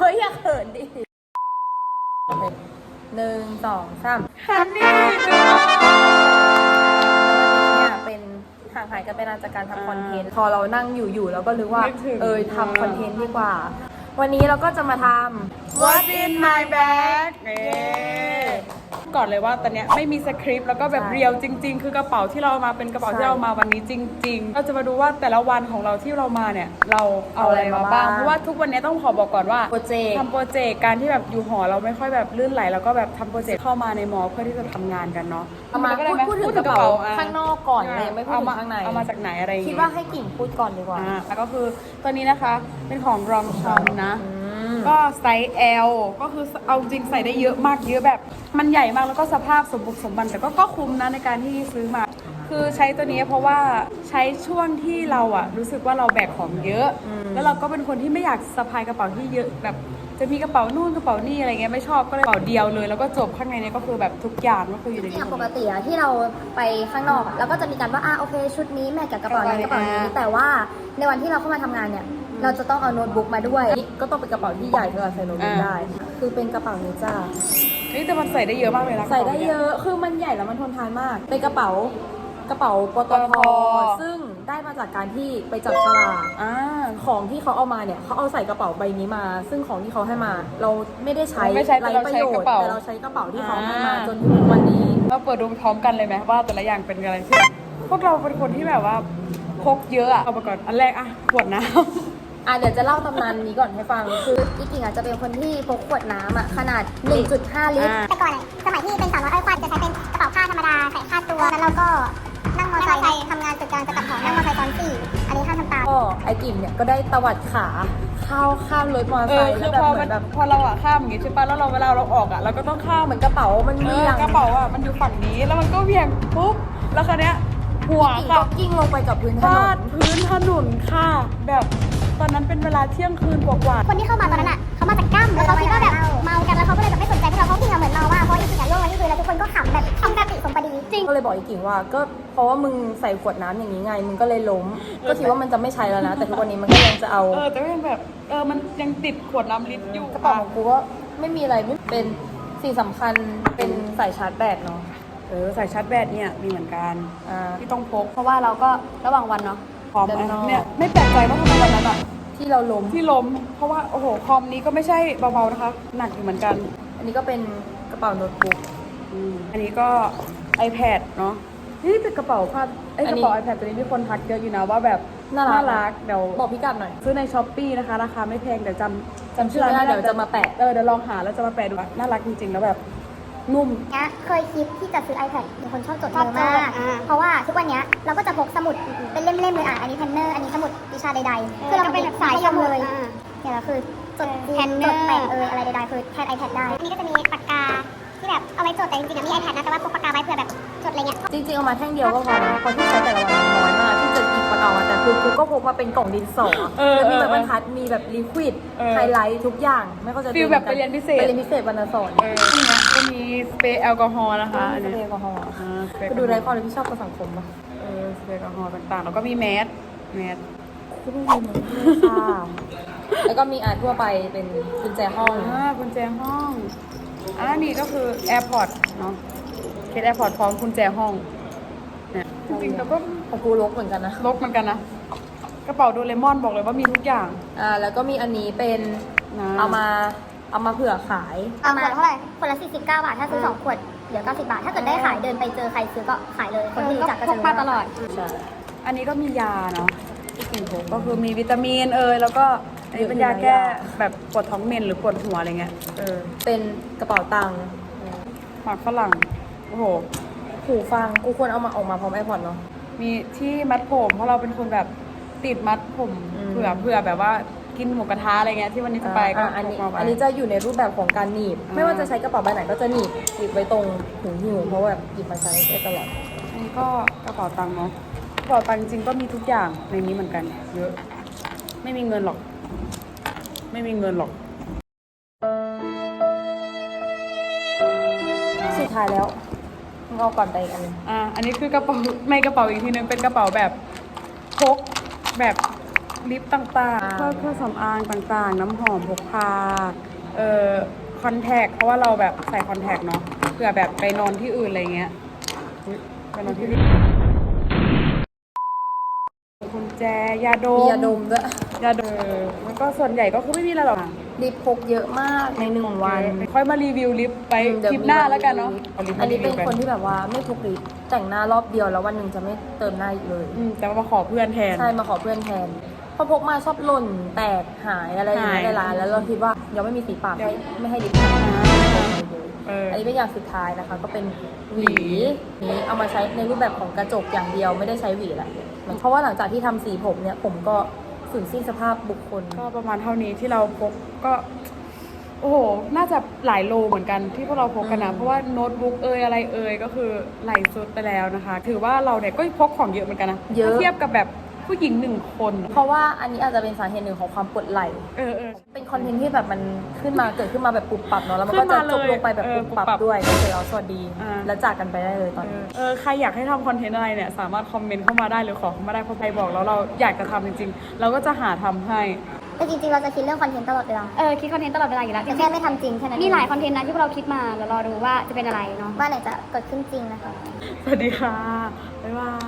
เฮ้ยอย่าเขินดิหนึ่งสองสามฮันนี่เนี่ยเป็นห่างหายกันไปนานจากการทำคอนเทนต์พอเรานั่งอยู่อยู่เราก็รู้ว่า เออทำคอนเทนต์ดีกว่า วันนี้เราก็จะมาทำ What's in my bag เก่อนเลยว่าตอนเนี้ยไม่มีสคริปต์แล้วก็แบบใช่เรียวจริง ๆ คือกระเป๋าที่เราเอามาเป็นกระเป๋าใช่ที่เรามาวันนี้จริง ๆ เราจะมาดูว่าแต่ละวันของเราที่เรามาเนี่ยเราเอาอะไรมาเอาอะไรมาบ้างบ้างเพราะว่าทุกวันนี้ต้องขอบอกก่อนว่าโปรเจกต์ทำโปรเจกต์การที่แบบอยู่หอเราไม่ค่อยแบบลื่นไหลแล้วก็แบบทำโปรเจกต์เข้ามาในมอเพื่อที่จะทำงานกันเนาะเอามาก็ได้พูดไหพูดถึงกระเป๋าอะข้างนอกก่อนเลยยังไม่พูดเอาถึมางข้างในเอามาจากไหนอะไรอย่งคิดงี้ว่าให้กิ่งพูดก่อนดีกว่าอ่าแล้วก็คือตัวนี้นะคะเป็นของรองชอมนะอืม ก็ไซส์ L ก็คือเอาจริงใส่ได้เยอะมากเยอะแบบ มันใหญ่มากแล้วก็สภาพสมบุกสมบันแต่ก็ก็คุ้มนะในการที่ซื้อมา คือใช้ตัวนี้เพราะว่าใช้ช่วงที่เราอะรู้สึกว่าเราแบกของเยอะอืมแล้วเราก็เป็นคนที่ไม่อยากสะพายกระเป๋าที่เยอะแบบจะมีกระเป๋านู่นกระเป๋านี่อะไรเงี้ยไม่ชอบก็เลยกระเป๋าเดียวเลย แล้วก็จบข้างในเนี้ก็คือแบบทุกอย่างก็คืออยู่ในจริงนี้ๆปกติอะที่เราไปข้างนอกอะเราก็จะมีการว่าอ่าโอเค ชุดนี้แมทกับกระเป๋านี้กระเป๋านี้แต่ว่าในวันที่เราเข้ามาทำงานเนี่ย เราจะต้องเอาโน้ตบุ๊กมาด้วยนี่ก็ต้องเป็นกระเป๋าที่ใหญ่สำหรับใส่โน้ตบุ๊กได้ คือเป็นกระเป๋านี้จ้าเฮ้ยแต่มันใส่ได้เยอะมากเลยนะใส่ได้เยอะ คือมันใหญ่แล้วมันทนทานมาก เป็นกระเป๋ากระเป๋าปตทซึ่งได้มาจากการที่ไปจับฉลากอ่าของที่เขาเอามาเนี่ยเขาเอาใส่กระเป๋าใบนี้มา ซึ่งของที่เขาให้มา เราไม่ได้ใช้ไม่ใช่แต่ไร้เราประใช้โยกชระน์เป๋าแต่เราใช้กระเป๋าที่เขาให้มาอ่าจนถึงวันนี้เราเปิดดูพร้อมกันเลยไหมว่าแต่ละอย่างเป็นอะไรที่พวกเราเป็นคนที่แบบว่าพกเยอะอะเอาไปก่อนอันแรกอะขวดน้ำ อะเดี๋ยวจะเล่าตำนานนี้ก่อนให้ฟัง คืออีกกิ่งอาจจะเป็นคนที่พกขวดน้ำอะขนาด 1.5 ลิตรอ่าแต่ก่อนอะสมัยที่เป็นสาวน้อยอ้อยควันจะใช้เป็นกระเป๋าผ้าธรรมดาใส่คาดตัวแล้วเราก็นั่งมอเตอร์ไซค์ทำงานจุดกลางจะตัดของนั่งมอเตอร์ไซค์ตอนสี่อันนี้ห้ามทำตามก็ไอ้กิ่งเนี่ยก็ได้ตวัดขาเข้าข้ามรถมอเตอร์เอไซอค์คืแล้วอแบบพอเหมืมัอนนแบบพอเราอะข้ามอย่างงี้ใช่ปะแล้วเราเวลาเราออกอะเราก็ต้องข้ามเหมือนกระเป๋ามันเอเวีอยงกระเป๋าอะมันอยู่ฝั่งนี้แล้วมันก็เวียงปุ๊บแล้วคราวเนี้ยหัวกิ่งค่ะก็กิ้งลงไปกับพื้นถนฟานดพื้นถนนค่ะ แบบ ตอนนั้นเป็นเวลาเที่ยงคืนกว่าคนที่เข้ามาตอนนั้นอะเขามาจากกั้มแล้วเขาคิดว่าแบบเมากันแล้วเขาก็เลยแบบไม่สนใจพวกเราเขาคิดเหมือนเมาว่าเพราะจริงๆอะโยกมาที่พื้นแล้วทุกคนก็ขำแบบทำกติสมปดีจริงก็เลยบอกไอ้กิ่งว่าก็เพราะว่ามึงใส่ขวดน้ำอย่างนี้ไงมึงก็เลยล้ม ก็คิดว่ามันจะไม่ใช้แล้วนะ แต่ทุกวันนี้มันก็ยังจะเอาเออแต่ก็ยังแบบเออมันยังติดขวดน้ำลิตรอยู่กระเป๋าของกูก็ไม่มีอะไรไม่เป็นสิ่งสำคัญเป็นสายชาร์จแบตเนาะเออสายชาร์จแบตเนี่ยมีเหมือนกันอ่า ที่ต้องพก เพราะว่าเราก็ระหว่างวันเนาะพร้ อมเดินนอก เนี่ยไม่แปลกใจว่าทำไมวันนั้นอะที่เราล้มที่ล้มเพราะว่าโอ้โหคอมนี้ก็ไม่ใช่เบาๆนะคะหนักอยู่เหมือนกัน อันนี้ก็เป็นกระเป๋าโน้ตบุ๊ก อืมอันนี้ก็ iPad เนาะนี่เป็นกระเป๋าผ้าไอ้ยอักนระนี้เป๋า iPad ตัวนี้มีคนทักเยอะอยู่นะว่าแบบน่ารักรัก เดี๋ยวบอกพี่กัดหน่อย ซื้อในช้อปปีนะคะ ราคาไม่แพงเดี๋ยวจำจำชื่อไม่ได้เดี๋ยวจะมาแปะ เออเดี๋ยวลองหาแล้วจะมาแปะดูน่ารักจริงๆแล้วแบบ นุ่มเนี้ยเคยคิดที่จะซื้อ iPad เป็นคนชอบจดชอบเยอะมาก จดอ่าเพราะว่าทุกวันเนี้ยเราก็จะพกสมุดเป็นเล่มๆเลยอะอันนี้เพนเนอร์ อันนี้สมุดวิชาใดๆ คือเราเป็นสายสมุดเลยเนี่ยเราคือจดแพนเนจอดร์แปะเอออะไรใดๆคือแทน iPad ได้ อันนี้ก็จะมีปากกาที่แบบเอาไว้จดแต่จริงๆอะมี iPad นะแต่ว่าพกปากกาไว้เผื่อแบบจดอะไรเงี้ย จริงๆเอามาแท่งเดียวก็พอนะเพราะที่ใช้แต่ละวันมันน้อยมากที่จะหยิบมาเอามาแต่คือกูก็พกมาเป็นกล่องดินสอเออแล้วมีแบบเออบรรทัดมีแบบลิควิดเออไฮไลท์ทุกอย่าง ไม่เข้าใจฟีลแบบไปเรียนพิเศษ ไปเรียนพิเศษวันละสอนเออ อันเนี้ยก็ มีสเปรย์แอลกอฮอล์นะคะอันสนี้เปรย์แอลกอฮอล์อ่าสเปรย์ก็ดูไร้ความรับผิดชอบกับสังคมปะเออสเปรย์แอลกอฮอล์ต่างๆ แล้วก็มีแมสแมสกูไม่มีเลยค่ะ แล้วก็มีอ่านทั่วไปเป็นกุญแจห้อง อ่ากุญแจห้องอ่านี่ก็คือ AirPods เนาะเคส AirPods พร้อมกุญแจห้องเนี่ยจริงๆแล้วก็ของกูลกเหมือนกันนะ ลกเหมือนกันนะกระเป๋าโดเรมอนบอกเลยว่ามีทุกอย่างอ่า แล้วก็มีอันนี้เป็นนะเอามา เอามาเผื่อขายเอามาเท่าไหร่คนละ49 บาท ถ้าซื้อ 2 ขวด เหลือ 90 บาท ถ้าเกิดได้ขายเดินไปเจอใครซื้อก็ขายเลย คนที่รู้จักก็จะรู้พกมาตลอด ใช่ อันนี้ก็มียาเนาะที่กินผมก็คือมีวิตามินเอยแล้วก็อันนี้เป็นยาแก้แบบปวดท้องเมนหรือปวดหัวอะไรเงี้ย เออเป็นกระเป๋าตังค์หมากฝรั่ง โอ้โห หูฟัง กูควรเอามาออกมาพร้อมไอพอดเนาะ มีที่มัดผมเพราะเราเป็นคนแบบติดมัดผมอืม เผื่อเผื่อแบบว่า กินหมูกระทะอะไรเงี้ยที่วันนี้จะไปก็อ่าอันนี้พกมาไว้ อันนี้จะอยู่ในรูปแบบของการหนีบอ่าไม่ว่าจะใช้กระเป๋าใบไหนก็จะหนีบหนีบไว้ตรงหูหิวเพราะว่าแบบหยิบมาใช้ได้ตลอด อันนี้ก็กระเป๋าตังค์เนาะกระเป๋าตังค์จริงๆก็มีทุกอย่างในนี้เหมือนกันเยอะไม่มีเงินหรอก ไม่มีเงินหรอก สุดท้ายแล้วมึงเอาก่อนไปอีกอันหนึงอ่า อันนี้คือกระเป๋าไม่กระเป๋าอีกทีนึงเป็นกระเป๋าแบบพกแบบ ลิปต่างๆ เครื่องเครื่องสำอางต่างๆ น้ำหอมพกพาเอ่อคอนแทคเพราะว่าเราแบบใส่คอนแทคเนาะเผื่อแบบไปนอนที่อื่นอะไรเงี้ยอุ๊ยไปนอนที่อื่นกุญแจยาดมมียาดมด้วยยาดมแล้วก็ส่วนใหญ่ก็คือไม่มีอะไรหรอกลิปพกเยอะมากในหนึ่งวันค่อยมารีวิวลิฟต์ไปอืมเดี๋ยวคลิปหน้าแล้วกันเนาะมีาลิฟต์อันนี้เป็นมารีวิวกัคนที่แบบว่าไม่พกลิปแต่งหน้ารอบเดียวแล้ววันหนึ่งจะไม่เติมหน้าอีกเลยอืมแต่ว่ามาขอเพื่อนแทนใช่มาขอเพื่อนแทน พอพกมาชอบหล่นแตกหายอะไรอย่างเงี้ยหายในร้านแล้วเราคิดว่ายังไม่มีสีปากเดี๋ยวให้ไม่ให้ลิปเอออันนี้เป็นอย่างสุดท้ายนะคะ ก็เป็นหวีนี้เอามาใช้ในรูปแบบของกระจกอย่างเดียวไม่ได้ใช้หวีแหละเพราะว่าหลังจากที่ทำสีผมเนี่ย ผมก็สูญสิ้นสภาพบุคคล ก็ประมาณเท่านี้ที่เราพกก็ โอ้โห น่าจะหลายโลเหมือนกันที่พวกเราพกกันนะ อืม เพราะว่าโน้ตบุ๊กเอยอะไรเอยก็คือไหลสุดไปแล้วนะคะ ถือว่าเราเนี่ยก็พกของเยอะเหมือนกันนะเยอะ ถ้าเทียบกับแบบ ผู้หญิงหนึ่งคน เพราะว่าอันนี้อาจจะเป็นสาเหตุหนึ่งของความปวดไหล่ เออเออ เป็นคอนเทนต์ที่แบบมันขึ้นมาเกิดขึ้นมาแบบปุบปับเนาะแล้วมันขึ้ก็นจะมาเลยจบลงไปแบบเออปุบปับปุบปับด้วยก็เลยเอาสวัสดีอ่าแล้วจากกันไปได้เลยตอนเอนี้อเออใครอยากให้ทำคอนเทนต์อะไรเนี่ยสามารถคอมเมนต์เข้ามาได้หรือขอเข้ามาได้เพราะใครบอกแล้วเราอยากจะทำจริงๆ เราก็จะหาทำให้แต่จริงๆ เราจะคิดเรื่องคอนเทนต์ตลอดเวลา เออคิดคอนเทนต์ตลอดเวลาอยู่แล้วแต่แค่ไม่ทำจริงแค่นั้นมีหลายคอนเทนต์นะที่พวกเราคิดมาเดี๋ยวรอดูว่าจะเป็นอะไรเนาะว่าไหนจะเกิดขึ้นจริงนะคะ สวัสดีค่ะ บ๊ายบาย